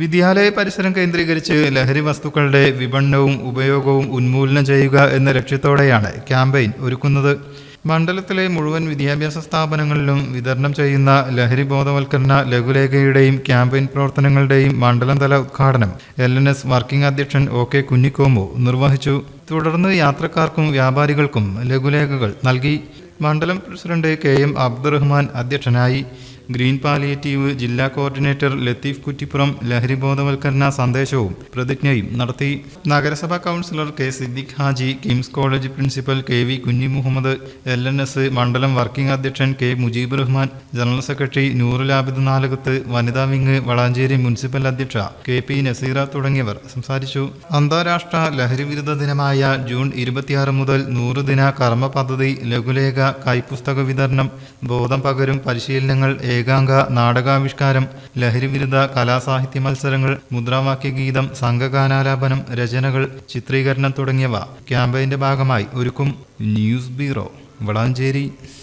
വിദ്യാലയ പരിസരം കേന്ദ്രീകരിച്ച് ലഹരി വസ്തുക്കളുടെ വിപണനവും ഉപയോഗവും ഉന്മൂലനം ചെയ്യുക എന്ന ലക്ഷ്യത്തോടെയാണ് ക്യാമ്പയിൻ ഒരുക്കുന്നത്. മണ്ഡലത്തിലെ മുഴുവൻ വിദ്യാഭ്യാസ സ്ഥാപനങ്ങളിലും വിതരണം ചെയ്യുന്ന ലഹരി ബോധവൽക്കരണ ലഘുലേഖയുടെയും ക്യാമ്പയിൻ പ്രവർത്തനങ്ങളുടെയും മണ്ഡലം തല ഉദ്ഘാടനം എൽ എൻ എസ് വർക്കിംഗ് അധ്യക്ഷൻ ഒ കെ കുഞ്ഞിക്കോമു നിർവഹിച്ചു. തുടർന്ന് യാത്രക്കാർക്കും വ്യാപാരികൾക്കും ലഘുലേഖകൾ നൽകി. മണ്ഡലം പ്രസിഡന്റ് കെ എം അബ്ദുറഹ്മാൻ അധ്യക്ഷനായി. ഗ്രീൻ പാലിയേറ്റീവ് ജില്ലാ കോർഡിനേറ്റർ ലത്തീഫ് കുറ്റിപ്പുറം ലഹരി ബോധവൽക്കരണ സന്ദേശവും പ്രതിജ്ഞയും നടത്തി. നഗരസഭാ councillor K Siddique Haji KIMS college principal K V Kunhi Muhammad L N S മണ്ഡലം വർക്കിംഗ് അധ്യക്ഷൻ K Mujeeb Rahman general secretary Noorul Abid Nalakath വനിതാ വിങ് വളാഞ്ചേരി മുനിസിപ്പൽ അധ്യക്ഷ കെ പി നസീറ തുടങ്ങിയവർ സംസാരിച്ചു. അന്താരാഷ്ട്ര ലഹരി വിരുദ്ധ ദിനമായ ജൂൺ ഇരുപത്തിയാറ് മുതൽ നൂറ് ദിന കർമ്മ പദ്ധതി ലഘുലേഖ കൈപ്പുസ്തക വിതരണം ബോധം പകരും പരിശീലനങ്ങൾ ഏകാംഗ നാടകാവിഷ്കാരം ലഹരിവിരുദ്ധ കലാസാഹിത്യ മത്സരങ്ങൾ മുദ്രാവാക്യ ഗീതം സംഘഗാനാലാപനം രചനകൾ ചിത്രീകരണം തുടങ്ങിയവ ക്യാമ്പയിന്റെ ഭാഗമായി ഒരുക്കും ന്യൂസ് ബ്യൂറോ വളാഞ്ചേരി.